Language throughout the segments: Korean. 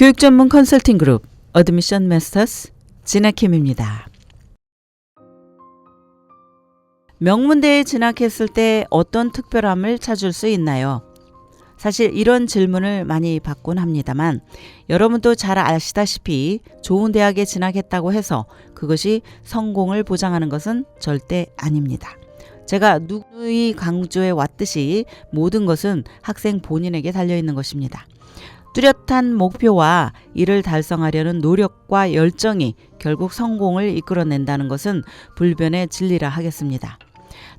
교육 전문 컨설팅 그룹 어드미션 마스터스 진학킴입니다. 명문대에 진학했을 때 어떤 특별함을 찾을 수 있나요? 사실 이런 질문을 많이 받곤 합니다만 여러분도 잘 아시다시피 좋은 대학에 진학했다고 해서 그것이 성공을 보장하는 것은 절대 아닙니다. 제가 누구의 강조해 왔듯이 모든 것은 학생 본인에게 달려 있는 것입니다. 뚜렷한 목표와 이를 달성하려는 노력과 열정이 결국 성공을 이끌어낸다는 것은 불변의 진리라 하겠습니다.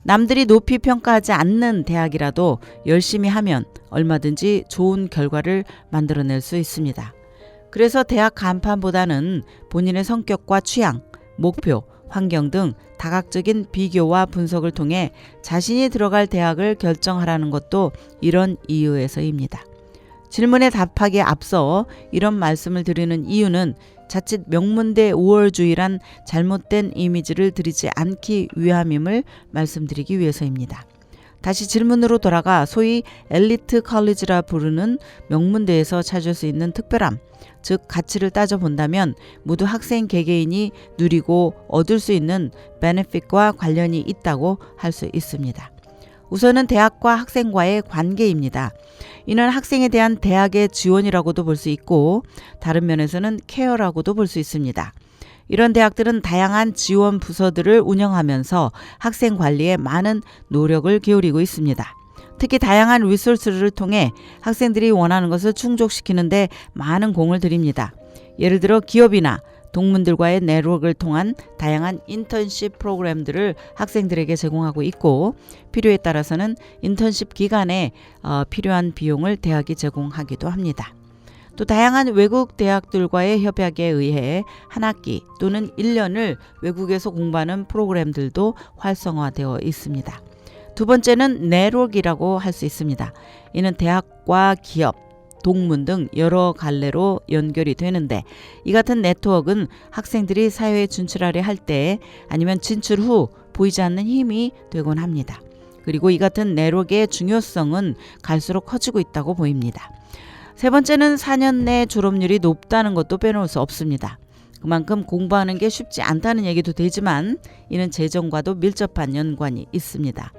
남들이 높이 평가하지 않는 대학이라도 열심히 하면 얼마든지 좋은 결과를 만들어낼 수 있습니다. 그래서 대학 간판보다는 본인의 성격과 취향, 목표, 환경 등 다각적인 비교와 분석을 통해 자신이 들어갈 대학을 결정하라는 것도 이런 이유에서입니다. 질문에 답하기에 앞서 이런 말씀을 드리는 이유는 자칫 명문대 우월주의란 잘못된 이미지를 드리지 않기 위함임을 말씀드리기 위해서입니다. 다시 질문으로 돌아가 소위 엘리트 컬리지라 부르는 명문대에서 찾을 수 있는 특별함, 즉 가치를 따져본다면 모두 학생 개개인이 누리고 얻을 수 있는 베네핏과 관련이 있다고 할 수 있습니다. 우선은 대학과 학생과의 관계입니다. 이는 학생에 대한 대학의 지원이라고도 볼 수 있고 다른 면에서는 케어라고도 볼 수 있습니다. 이런 대학들은 다양한 지원 부서들을 운영하면서 학생 관리에 많은 노력을 기울이고 있습니다. 특히 다양한 리소스를 통해 학생들이 원하는 것을 충족시키는데 많은 공을 들입니다. 예를 들어 기업이나 동문들과의 네트워크를 통한 다양한 인턴십 프로그램들을 학생들에게 제공하고 있고 필요에 따라서는 인턴십 기간에 어, 필요한 비용을 대학이 제공하기도 합니다. 또 다양한 외국 대학들과의 협약에 의해 한 학기 또는 1년을 외국에서 공부하는 프로그램들도 활성화되어 있습니다. 두 번째는 네트워크라고 할 수 있습니다. 이는 대학과 기업, 동문 등 여러 갈래로 연결이 되는데 이 같은 네트워크는 학생들이 사회에 진출하려 할 때 아니면 진출 후 보이지 않는 힘이 되곤 합니다. 그리고 이 같은 네트워크의 중요성은 갈수록 커지고 있다고 보입니다. 세 번째는 4년 내 졸업률이 높다는 것도 빼놓을 수 없습니다. 그만큼 공부하는 게 쉽지 않다는 얘기도 되지만 이는 재정과도 밀접한 연관이 있습니다.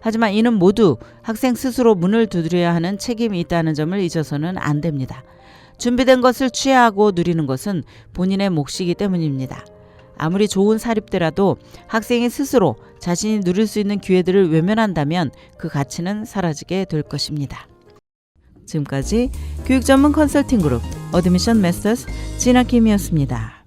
하지만 이는 모두 학생 스스로 문을 두드려야 하는 책임이 있다는 점을 잊어서는 안 됩니다. 준비된 것을 취하고 누리는 것은 본인의 몫이기 때문입니다. 아무리 좋은 사립대라도 학생이 스스로 자신이 누릴 수 있는 기회들을 외면한다면 그 가치는 사라지게 될 것입니다. 지금까지 교육 전문 컨설팅 그룹 어드미션 메서스 진아킴이었습니다.